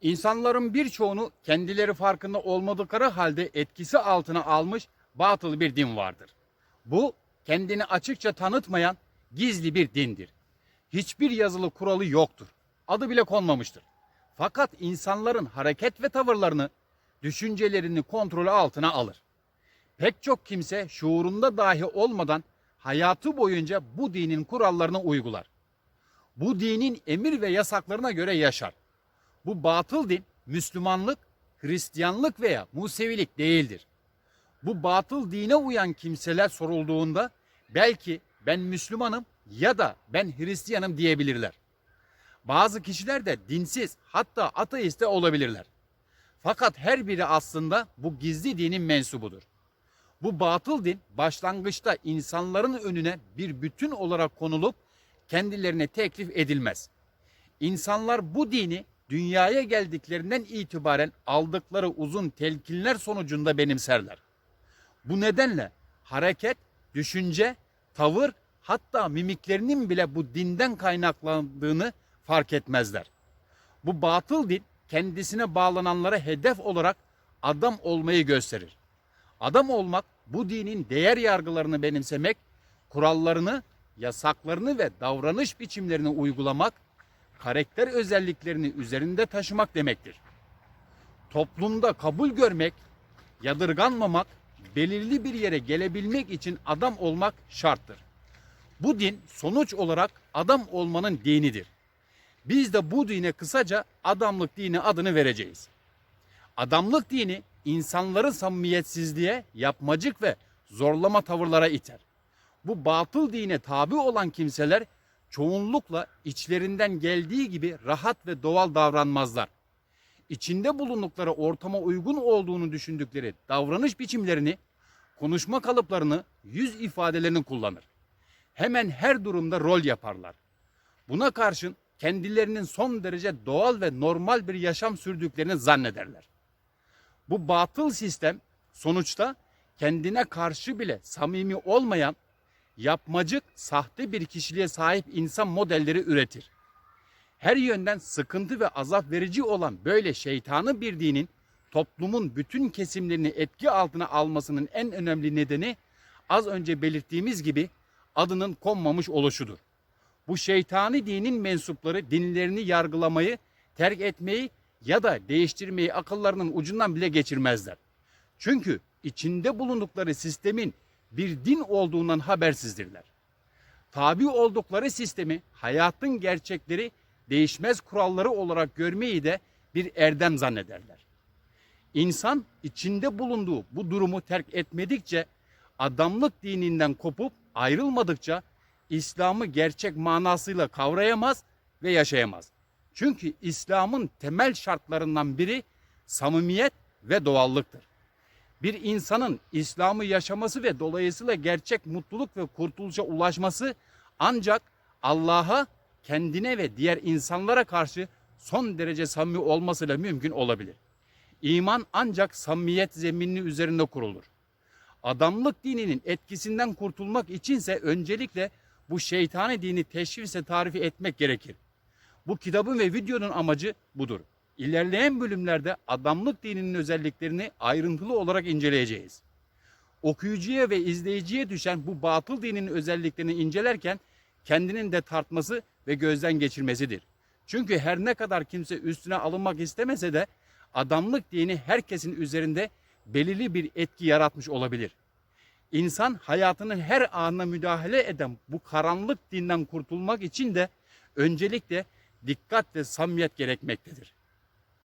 İnsanların birçoğunu kendileri farkında olmadıkları halde etkisi altına almış batıl bir din vardır. Bu kendini açıkça tanıtmayan gizli bir dindir. Hiçbir yazılı kuralı yoktur. Adı bile konmamıştır. Fakat insanların hareket ve tavırlarını, düşüncelerini kontrolü altına alır. Pek çok kimse şuurunda dahi olmadan hayatı boyunca bu dinin kurallarını uygular. Bu dinin emir ve yasaklarına göre yaşar. Bu batıl din Müslümanlık, Hristiyanlık veya Musevilik değildir. Bu batıl dine uyan kimseler sorulduğunda belki ben Müslümanım ya da ben Hristiyanım diyebilirler. Bazı kişiler de dinsiz hatta ateist de olabilirler. Fakat her biri aslında bu gizli dinin mensubudur. Bu batıl din başlangıçta insanların önüne bir bütün olarak konulup kendilerine teklif edilmez. İnsanlar bu dini dünyaya geldiklerinden itibaren aldıkları uzun telkinler sonucunda benimserler. Bu nedenle hareket, düşünce, tavır hatta mimiklerinin bile bu dinden kaynaklandığını fark etmezler. Bu batıl din kendisine bağlananlara hedef olarak adam olmayı gösterir. Adam olmak bu dinin değer yargılarını benimsemek, kurallarını, yasaklarını ve davranış biçimlerini uygulamak, karakter özelliklerini üzerinde taşımak demektir. Toplumda kabul görmek, yadırganmamak, belirli bir yere gelebilmek için adam olmak şarttır. Bu din sonuç olarak adam olmanın dinidir. Biz de bu dine kısaca adamlık dini adını vereceğiz. Adamlık dini insanları samimiyetsizliğe, yapmacık ve zorlama tavırlara iter. Bu batıl dine tabi olan kimseler çoğunlukla içlerinden geldiği gibi rahat ve doğal davranmazlar. İçinde bulundukları ortama uygun olduğunu düşündükleri davranış biçimlerini, konuşma kalıplarını, yüz ifadelerini kullanır. Hemen her durumda rol yaparlar. Buna karşın kendilerinin son derece doğal ve normal bir yaşam sürdüklerini zannederler. Bu batıl sistem sonuçta kendine karşı bile samimi olmayan, yapmacık, sahte bir kişiliğe sahip insan modelleri üretir. Her yönden sıkıntı ve azap verici olan böyle şeytanı bir dinin toplumun bütün kesimlerini etki altına almasının en önemli nedeni az önce belirttiğimiz gibi adının konmamış oluşudur. Bu şeytani dinin mensupları dinlerini yargılamayı, terk etmeyi ya da değiştirmeyi akıllarının ucundan bile geçirmezler. Çünkü içinde bulundukları sistemin bir din olduğundan habersizdirler. Tabi oldukları sistemi hayatın gerçekleri değişmez kuralları olarak görmeyi de bir erdem zannederler. İnsan içinde bulunduğu bu durumu terk etmedikçe, adamlık dininden kopup ayrılmadıkça İslam'ı gerçek manasıyla kavrayamaz ve yaşayamaz. Çünkü İslam'ın temel şartlarından biri samimiyet ve doğallıktır. Bir insanın İslam'ı yaşaması ve dolayısıyla gerçek mutluluk ve kurtuluşa ulaşması ancak Allah'a, kendine ve diğer insanlara karşı son derece samimi olmasıyla mümkün olabilir. İman ancak samimiyet zeminli üzerinde kurulur. Adamlık dininin etkisinden kurtulmak içinse öncelikle bu şeytani dini teşhise tarifi etmek gerekir. Bu kitabın ve videonun amacı budur. İlerleyen bölümlerde adamlık dininin özelliklerini ayrıntılı olarak inceleyeceğiz. Okuyucuya ve izleyiciye düşen bu batıl dinin özelliklerini incelerken kendinin de tartması ve gözden geçirmesidir. Çünkü her ne kadar kimse üstüne alınmak istemese de adamlık dini herkesin üzerinde belirli bir etki yaratmış olabilir. İnsan hayatının her anına müdahale eden bu karanlık dinden kurtulmak için de öncelikle dikkat ve samimiyet gerekmektedir.